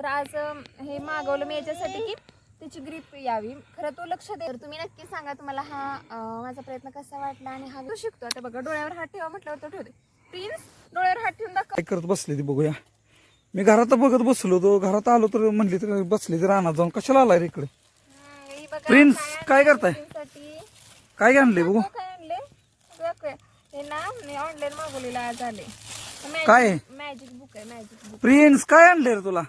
तर आज हे मागवलं मी याच्यासाठी की त्याची ग्रीप यावी. खरं तो लक्ष दे. तर तुम्ही नक्की सांगा तुम्हाला हा माझा प्रयत्न कसा वाटला आणि हा तो शिकतो आता बघा डोळ्यावर हात ठेवा म्हटल्यावर तो ठेवते. प्रिन्स डोळ्यावर हात ठेवून दाखव. काय करत बसले ती बघूया. मी घरात बघत बसलो तो घरात आलो तर म्हणली तर बसली तर रानात जाऊन कशाला आलाय रे इकडे? हे प्रिन्स, काय करताय? काय आणले बघू? काय आणले हे ना मी ऑनलाईन मागवलेलं आज आले काय? मॅजिक बुक आहे मॅजिक बुक प्रिन्स काय आणले रे तुला?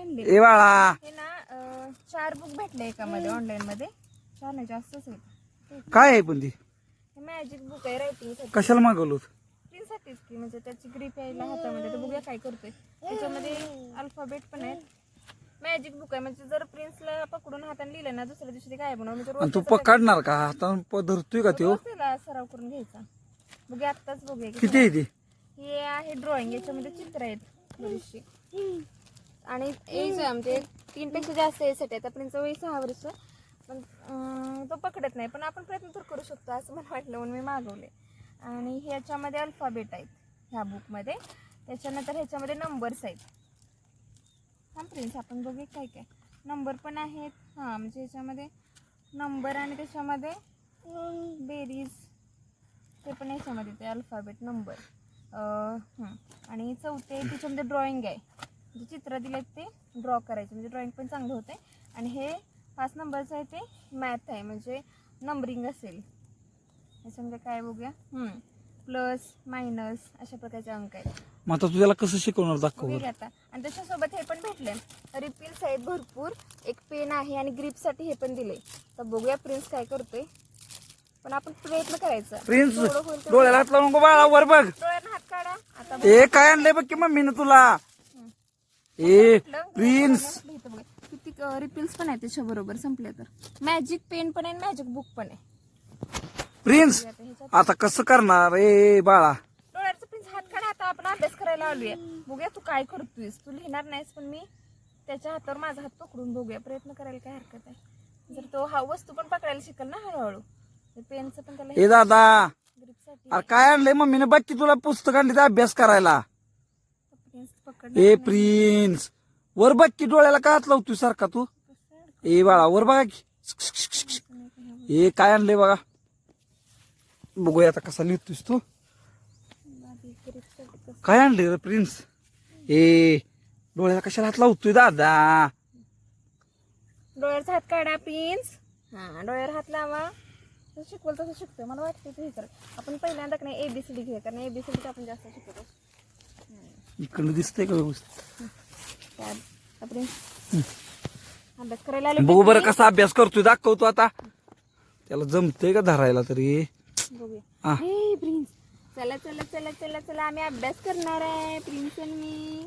आणले ए बाळा. हे ना अं, चार बुक भेटले एकामध्ये ऑनलाईन मध्ये. चार नाही जास्तच आहेत. काय आहे पण ती? हे मॅजिक बुक आहे रायटिंगसाठी. कशाला मागवलं होतं? साठीच की म्हणजे त्याची ग्रीप यायला हातामध्ये. तर बघूया काय करतोय. त्याच्यामध्ये अल्फाबेट पण आहेत. मॅजिक बुक आहे म्हणजे जर प्रिन्सला पकडून हाताने लिहिलं ना दुसऱ्या दिवशी ते काय बनव म्हणजे आणि रोज तू त्याचा पकडणार का? हातानं प- धरतोय का त्यो? रोज त्याला सराव करून घ्यायचा. बघूया आत्ताच बघूया की किती आहे ती? हे आहे ड्रॉइंग याच्यामध्ये चित्र आहेत बरीचशी. आणि एज आहे म्हणजे तीन पेक्षा जास्त एजसाठी आता प्रिन्स वय सहा वर्ष. पण तो पकडत नाही. पण आपण प्रयत्न तर करू शकतो असं मला वाटलं. म्हणून मी मागवले. आणि ह्याच्यामध्ये अल्फाबेट आहेत ह्या बुकमध्ये त्याच्यानंतर ह्याच्यामध्ये नंबर्स आहेत. हा प्रिन्स आपण बघूया काय काय. नंबर पण आहेत. हां म्हणजे ह्याच्यामध्ये नंबर आणि त्याच्यामध्ये बेरीज ते पण याच्यामध्ये ते अल्फाबेट नंबर आणि चौथे त्याच्यामध्ये ड्रॉइंग आहे. जे चित्र दिलेत ते ड्रॉ करायचे. म्हणजे ड्रॉइंग पण चांगलं होतं आणि हे पाच नंबरचं आहे ते मॅथ आहे. म्हणजे नंबरिंग असेल. याच्यामध्ये काय बघूया. प्लस मायनस अशा प्रकारचे अंक आहेत. मग आता तू त्याला कसं शिकवणार दाखव बघूया. आता. आणि त्याच्यासोबत हे पण भेटले रिपिल्स आहेत भरपूर एक पेन आहे आणि ग्रीपसाठी हे पण दिले तर बघूया प्रिन्स काय करतोय. पण आपण प्रयत्न करायचा. प्रिन्स जेवढं होईल तेवढं. डोळ्याला हात लावून बाळा वर बघ. डोळ्यानं हात काढा. आता ए काय आणलंय बघ की मम्मीनं तुला? ए प्रिन्स. किती रिपिल्स पण आहेत त्याच्या बरोबर संपले तर. मॅजिक पेन पण आहे मॅजिक बुक पण आहे. प्रिन्स आता कसं करणार? ए बाळा. डोळ्याचा प्रिन्स हात काढा आता आपण अभ्यास करायला आलोय. बघूया तू काय करतोयस. तू लिहिणार नाहीस पण मी त्याच्या हातावर माझा हात पकडून बघूया. प्रयत्न करायला काय हरकत आहे. जर तो हा वस्तू पण पकडायला शिकल ना हळूहळू. पेनचं पण त्याला ए दादा अरे काय आणलंय मम्मीने? बघ की तुला पुस्तक आणली तर अभ्यास करायला. ए प्रिन्स वर बघ की डोळ्याला का हात लावतोय सारखा तू? ए बाळा वर बघा की. ए काय आणलंय बघा? बघूया आता कसा लिहितोयस तू. काय आणले रे प्रिन्स? ए डोळ्याला कशाला हात लावतोय दादा? डोळ्याचा हात काढा प्रिन्स हा. डोळ्यावर हात लावा. शिकवल तसं शिकतोय. मला वाटतं हे आपण पहिल्यांदा का नाही एबीसीडी घेऊया कारण एबीसीडी आपण जास्त शिकतो इकडनं दिसतंय का व्यवस्थित? बघू बरं कसा अभ्यास करतोय दाखवतो आता. त्याला जमतंय का धरायला तरी? हा. प्रिन्स. चला चला चला चला चला आम्ही अभ्यास करणार आहे प्रिन्स आणि मी.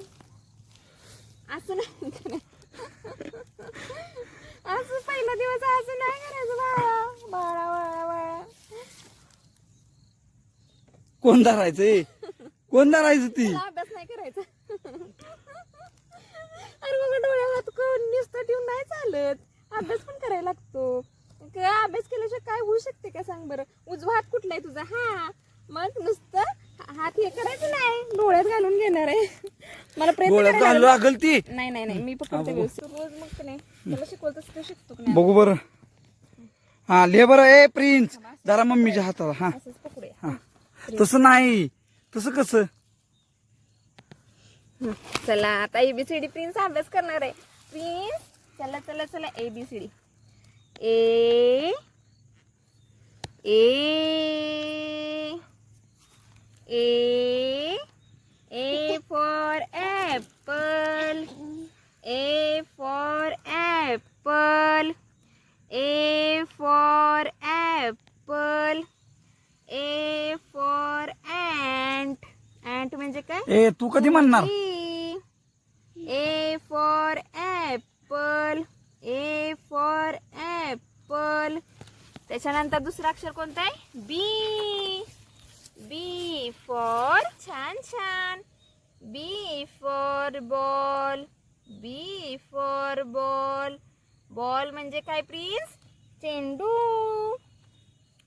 असं नाही. असं पहिला दिवस असं नाही करायचं बाळा. बाळा बाळा बाळा. कोण धरायचंय? कोण धरायचं ती? नाही करायचा. अरे मग डोळ्याला हात कोण नुसतं ठेवून नाही चालत. अभ्यास पण करायला लागतो. काय अभ्यास केल्याशिवाय काय होऊ शकते का सांग बरं? उजवा हात कुठला आहे तुझा? हा. मग नुसतं हात हे करायचं नाही. डोळ्यात घालून घेणार आहे. मला प्रयत्न डोळ्यात घालू लागल. ती? नाही नाही नाही. मी पकडते व्यवस्थित. रोज मग का नाही त्याला शिकवतच तो शिकतो का नाही बघू बरं. हा ले बरं. ए प्रिन्स. जरा मम्मीच्या हाताला. हा. असंच पकडूया. हा. तसं नाही. तसं कसं? चला आता एबीसीडी प्रिन्स अभ्यास करणार आहे. प्रिन्स चला चला चला A B C D A A A A for apple A for apple A for apple A for ant ant म्हणजे काय? ए तू कधी म्हणणार A for apple A for apple त्याच्यानंतर दुसरं अक्षर कोणतं आहे? बी बी फॉर छान छान. B for ball B for ball ball म्हणजे काय प्रिन्स चेंडू.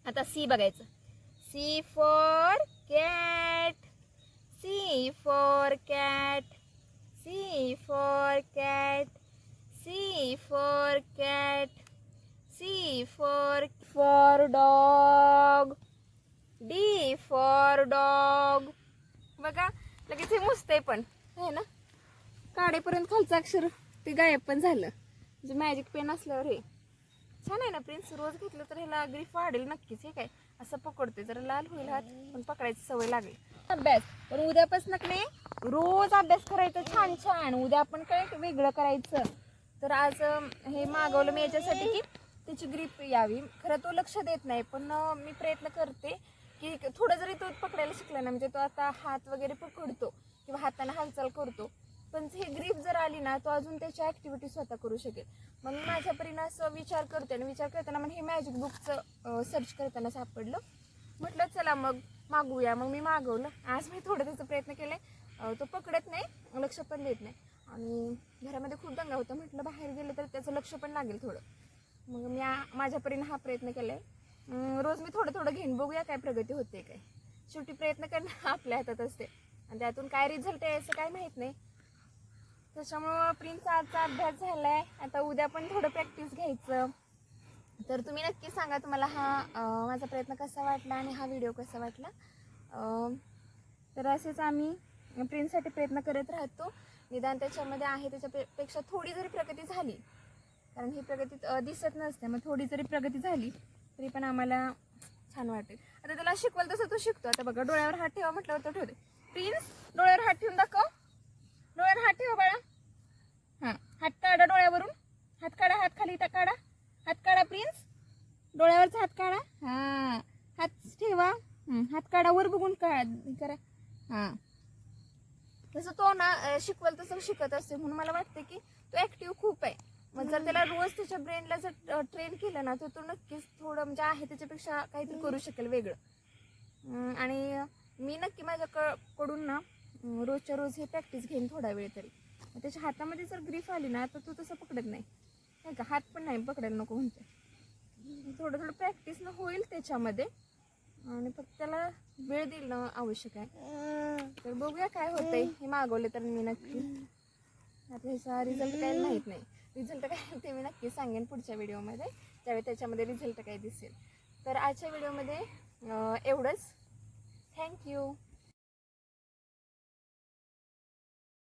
आता सी बघायचं. C for cat C for cat C for cat C for cat C for for dog. D for dog. बघा लगेच हे मुसते पण. आहे ना? काढेपर्यंत खालचं अक्षर ते गायब पण झालं. म्हणजे मॅजिक पेन असल्यावर हे. छान आहे ना प्रिन्स रोज घेतलं तर ह्याला ग्रीफ वाढेल नक्कीच हे काय? असं पकडते जरा लाल होईल हात पण पकडायची सवय लागेल. अभ्यास. पण उद्यापासून नाही? रोज अभ्यास करायचा छान छान. उद्या आपण काय वेगळं करायचं? तर आज हे मागवलं मी याच्यासाठी की त्याची ग्रीप यावी. खरं तो लक्ष देत नाही पण मी प्रयत्न करते की थोडं जरी तो पकडायला शिकला ना म्हणजे तो आता हात वगैरे पकडतो किंवा हाताने हालचाल करतो पण हे ग्रीप जर आली ना तो अजून त्याची ऍक्टिव्हिटी स्वतः करू शकेल. मग मी माझ्या परीनं असं विचार करते आणि विचार करताना मग हे मॅजिक बुकचं सर्च करताना सापडलं. म्हटलं चला मग मागूया. मग मी मागवलं. आज मी थोडं त्याचा प्रयत्न केला तो पकडत नाही लक्ष पण देत नाही. आणि घरामध्ये खूप दंगा होता. म्हटलं बाहेर गेलं तर त्याचं लक्ष पण लागेल थोडं. मग मी आ- माझ्या हा प्रयत्न केलाय. आहे रोज मी थोडं थोडं घेईन बघूया काय प्रगती होते काय. शेवटी प्रयत्न करणं आपल्या हातात असते. आणि त्यातून काय रिझल्ट आहे असं काय माहीत नाही. त्याच्यामुळं प्रिन्स आजचा अभ्यास झालाय. आता उद्या पण थोडं प्रॅक्टिस घ्यायचं. तर तुम्ही नक्की सांगा तुम्हाला हा माझा प्रयत्न कसा वाटला आणि हा व्हिडिओ कसा वाटला. तर असेच आम्ही प्रिन्ससाठी प्रयत्न करत राहतो. निदान त्याच्यामध्ये आहे त्याच्यापेक्षा थोडी जरी प्रगती झाली कारण ही प्रगती दिसत नसते. मग थोडी जरी प्रगती झाली तरी पण आम्हाला छान वाटेल. आता त्याला शिकवल तसं तो शिकतो. आता बघा डोळ्यावर हात ठेवा म्हटल्यावर तो ठेवते. प्रिन्स डोळ्यावर हात ठेवून दाखव. डोळ्यावर हात ठेवा बाळा. हां हात काढा डोळ्यावरून. हात काढा हात खाली इथं काढा. हात काढा प्रिन्स डोळ्यावरचा हात काढा. हां हात ठेवा. हात काढा वर बघून काढा करा. हां. तसं तो ना अं, शिकवल तसं शिकत असते. म्हणून मला वाटतं की तो ऍक्टिव्ह खूप आहे मग जर त्याला रोज त्याच्या ब्रेनला जर ट्रेन केलं ना तर तो नक्कीच थोडं म्हणजे आहे त्याच्यापेक्षा काहीतरी करू शकेल वेगळं. आणि मी नक्की माझ्याकडून ना अं, रोजच्या रोज हे प्रॅक्टिस घेईन थोडा वेळ तरी. त्याच्या हातामध्ये जर ग्रीफ आली ना तर तो तसं पकडत नाही. नाही का? हात पण नाही पकडायला नको म्हणते. थोडं थोडं प्रॅक्टिसनं होईल त्याच्यामध्ये. आणि फक्त त्याला वेळ देणं आवश्यक आहे. तर बघूया काय होतंय. हे मागवले तर मी नक्की. आता ह्याचा रिझल्ट काय माहीत नाही. रिझल्ट काय ते मी नक्की सांगेन पुढच्या व्हिडिओमध्ये त्यावेळी त्याच्यामध्ये रिझल्ट काय दिसेल. तर आजच्या व्हिडिओमध्ये एवढंच. थँक्यू